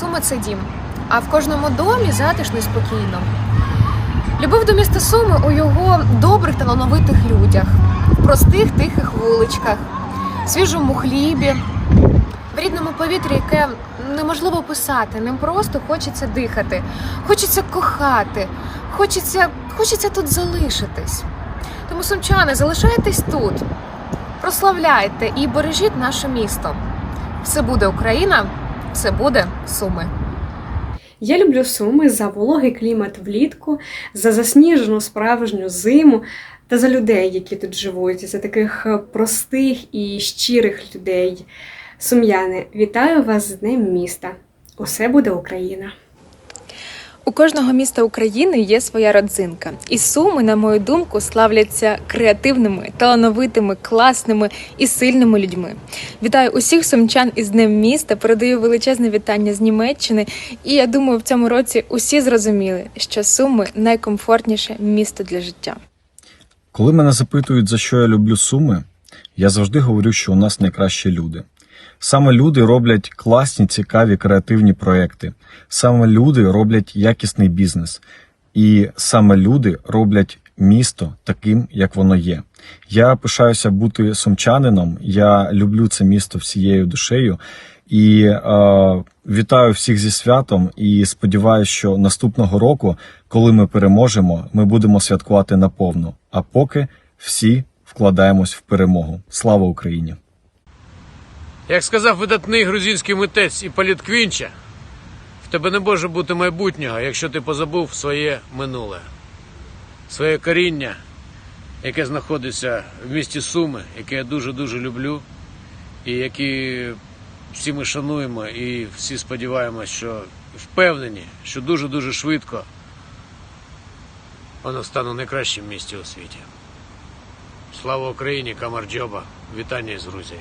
Суми це дім, а в кожному домі затишно і спокійно. Любов до міста Суми у його добрих талановитих людях, в простих тихих вуличках, свіжому хлібі, в рідному повітрі, яке неможливо писати, ним просто хочеться дихати, хочеться кохати, хочеться, хочеться тут залишитись. Тому, сумчани, залишайтесь тут, прославляйте і бережіть наше місто. Все буде Україна, все буде Суми. Я люблю Суми за вологий клімат влітку, за засніжену справжню зиму та за людей, які тут живуть, за таких е, простих і щирих людей. Сум'яни, вітаю вас з Днем міста. Усе буде Україна! Кожного міста України є своя родзинка, і суми, на мою думку, славляться креативними, талановитими, класними і сильними людьми. Вітаю усіх сумчан із Днем міста. Передаю величезне вітання з Німеччини. І я думаю, в цьому році усі зрозуміли, що суми найкомфортніше місто для життя. Коли мене запитують, за що я люблю Суми, я завжди говорю, що у нас найкращі люди. Саме люди роблять класні, цікаві, креативні проекти. Саме люди роблять якісний бізнес. І саме люди роблять місто таким, як воно є. Я пишаюся бути сумчанином. Я люблю це місто всією душею. І е, вітаю всіх зі святом. І сподіваюся, що наступного року, коли ми переможемо, ми будемо святкувати наповну. А поки всі вкладаємось в перемогу. Слава Україні! Як сказав видатний грузинський митець Іпполіт Квінча, в тебе не може бути майбутнього, якщо ти позабув своє минуле, своє коріння, яке знаходиться в місті Суми, яке я дуже-дуже люблю, і які всі ми шануємо і всі сподіваємось, що впевнені, що дуже-дуже швидко воно стане найкращим місті у світі. Слава Україні, Камарджоба! Вітання із Грузії!